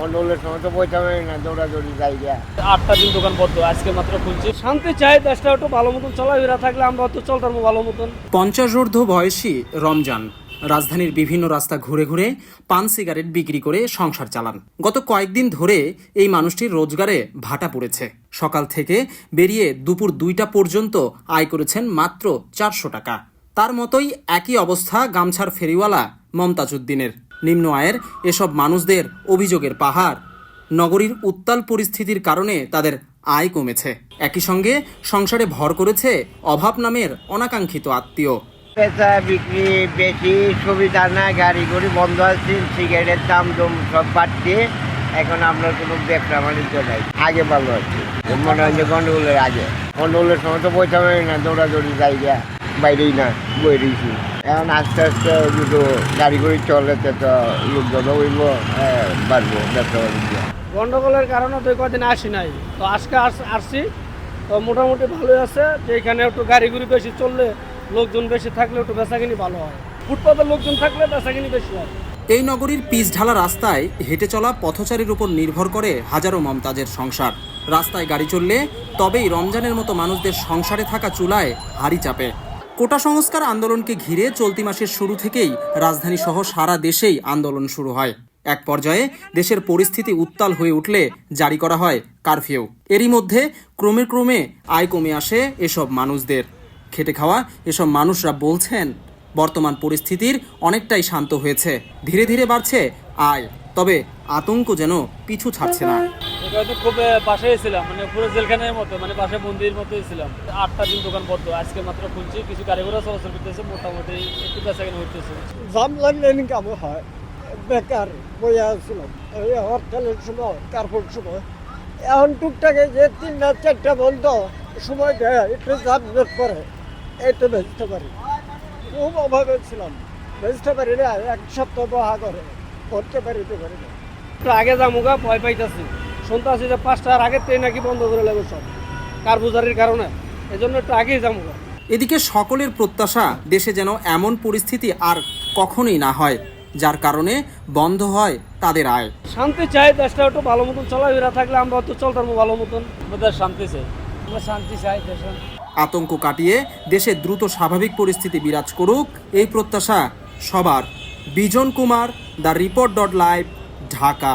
কন্ট্রোলের সময় তো পয়সা না দৌড়াদৌড়ি যাই গিয়া আটটা দিন দোকান বন্ধ আজকে মাত্র খুলছি। শান্তি চাই দেশটা একটু ভালো মতন চলাফেরা থাকলে আমরা তো চলতাম ভালো মতন। পঞ্চাশোর্ধ বয়সী রমজান রাজধানীর বিভিন্ন রাস্তা ঘুরে ঘুরে পান সিগারেট বিক্রি করে সংসার চালান। গত কয়েকদিন ধরে এই মানুষটির রোজগারে ভাটা পড়েছে। সকাল থেকে বেরিয়ে দুপুর দুইটা পর্যন্ত আয় করেছেন মাত্র চারশো টাকা। তার মতোই একই অবস্থা গামছার ফেরিওয়ালা মমতাজউদ্দিনের। নিম্ন আয়ের এসব মানুষদের অভিযোগের পাহাড়। নগরীর উত্তাল পরিস্থিতির কারণে তাদের আয় কমেছে। একই সঙ্গে সংসারে ভর করেছে অভাব নামের অনাকাঙ্ক্ষিত আত্মীয়। পেশা বিক্রি বেশি, সুবিধা না গাড়ি ঘড়ি বন্ধ আছে, সিগারেটের দাম দম সব বাড়ছে। এখন আপনার কোনো ব্যবসা বাণিজ্য নাই, আগে ভালো আছে। মনে হয় যে গন্ডগোলের আগে। গন্ডগোলের সময় তো পয়সা পাই না, দৌড়াদৌড়ি যাই বাইরেই না বই রয়েছি। এখন আস্তে আস্তে দুটো গাড়ি ঘড়ি চলে তো তো লোকজন হইব হ্যাঁ, বাড়বো ব্যবসা বাণিজ্য। গন্ডগোলের কারণে তো কদিন আসি নাই। তো আজকে আস- আসছি তো মোটামুটি ভালোই আছে। যে এখানে একটু গাড়ি গুড়ি বেশি চললে লোকজন বেশি থাকলে একটু বেচাকিনি ভালো হয়। ফুটপাতের লোকজন থাকলে বেচাকিনি বেশি হয়। এই নগরীর পিচ ঢালা রাস্তায় হেঁটে চলা পথচারীর উপর নির্ভর করে হাজারো মমতাজের সংসার। রাস্তায় গাড়ি চললে তবেই রমজানের মতো মানুষদের সংসারে থাকা চুলায় হাড়ি চাপে। কোটা সংস্কার আন্দোলনকে ঘিরে চলতি মাসের শুরু থেকেই রাজধানী সহ সারা দেশেই আন্দোলন শুরু হয়। এক পর্যায়ে দেশের পরিস্থিতি উত্তাল হয়ে উঠলে জারি করা হয় কারফিউ। এরই মধ্যে ক্রমে ক্রমে আয় কমে আসে এসব মানুষদের। খেটে খাওয়া এসব মানুষরা বলছেন, বর্তমান পরিস্থিতির অনেকটাই শান্ত হয়েছে। ধীরে ধীরে বাড়ছে আয়, তবে আতঙ্ক যেন পিছু ছাড়ছে না। তো খুব পাশে ছিলাম মানে পুরো জেলখানের মতো মানে পাশে মন্দির মতো ছিলাম। আটটা দিন দোকান বন্ধ আজকে মাত্র খুলছি কিছু গাড়িঘোড়া চলাচল করতেছে মোটামুটি একটু বেচাকিনি হইতেছে। জাম লাগলে ইনকাম হয় বেকার বইয়া ছিলাম এই হরতালের সময় কার্পোর সময়। এখন টুকটাকে যে তিনটা চারটা বন্ধ সময় দেয় একটু জাম জট করে এইটা বেচতে পারি। খুব অভাবে ছিলাম বেচতে পারি না এক সপ্তাহ বহা করে করতে পারিতে পারি না। একটু আগে যামুগা ভয় পাইতেছি। শুনতেছি যে পাঁচটার আগে ট্রেন নাকি বন্ধ করে লাগবে সব কারবুজারির কারণে। এই জন্য একটু আগেই যামুগা এদিকে সকলের প্রত্যাশা দেশে যেন এমন পরিস্থিতি আর কখনোই না হয় যার কারণে বন্ধ হয় তাদের আয়। শান্তি চাই দেশটা একটু ভালো মতন চলা চলাফেরা থাকলে আমরা তো চলতাম ভালো মতন। আমাদের শান্তি চাই। আমরা শান্তি চাই দেশে। আতঙ্ক কাটিয়ে দেশে দ্রুত স্বাভাবিক পরিস্থিতি বিরাজ করুক এই প্রত্যাশা সবার। Bijon Kumar the report dot live Dhaka.